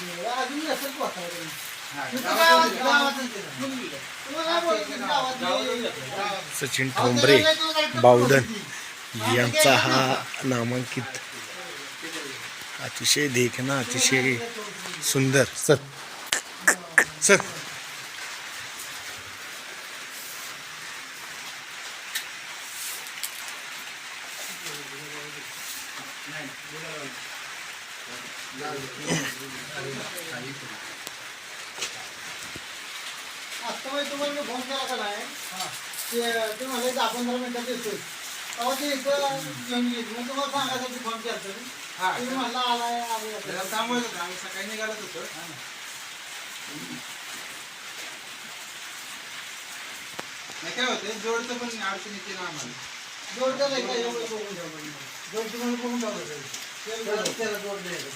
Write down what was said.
अजून. हा. सचिन ठोंबरे बावधन. यांचा हा नामांकित अतिशय देखना अतिशय सुंदर. सर. सर. आता मी तुम्हाला मी फोन केला का नाही? ते ते म्हणले दहा पंधरा मिनिटात येतोय. तेव्हा ते इथं घेऊन येत मग तुम्हाला सांगायसाठी फोन केला. हा, तुम्ही म्हणला आलाय. आम्ही सकाळी होतो. नाही काय होते? जोडचं पण अडचण येते ना आम्हाला. जोड द्यायला काय एवढं बघून ठेवलं. जोड तुम्हाला बघून ठेवलं. त्याला त्याला जोड द्यायला